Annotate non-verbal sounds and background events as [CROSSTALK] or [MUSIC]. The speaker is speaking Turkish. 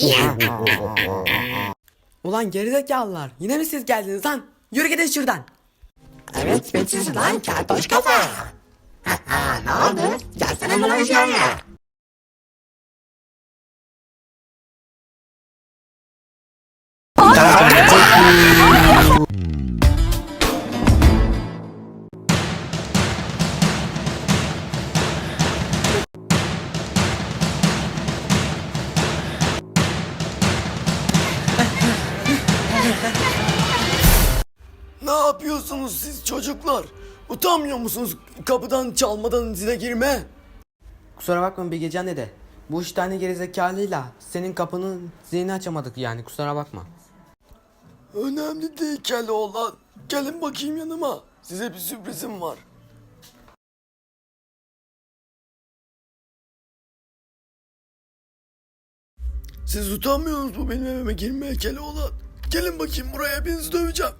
[LAUGHS] Ulan gerizekalılar yine mi siz geldiniz lan? Yürü gidin şuradan. Evet bitsiz lan kartoş kafa. [LAUGHS] ne oldu? Gelsene lan aşağıya. Ne yapıyorsunuz siz çocuklar? Utanmıyor musunuz kapıdan çalmadan zile girme? Kusura bakma Bilgecan dede. Bu üç tane gerizekalıyla senin kapının zilini açamadık yani kusura bakma. Önemli değil Keloğlan. Gelin bakayım yanıma. Size bir sürprizim var. Siz utanmıyorsunuz mu benim evime girmeye Keloğlan? Gelin bakayım buraya hepinizi döveceğim.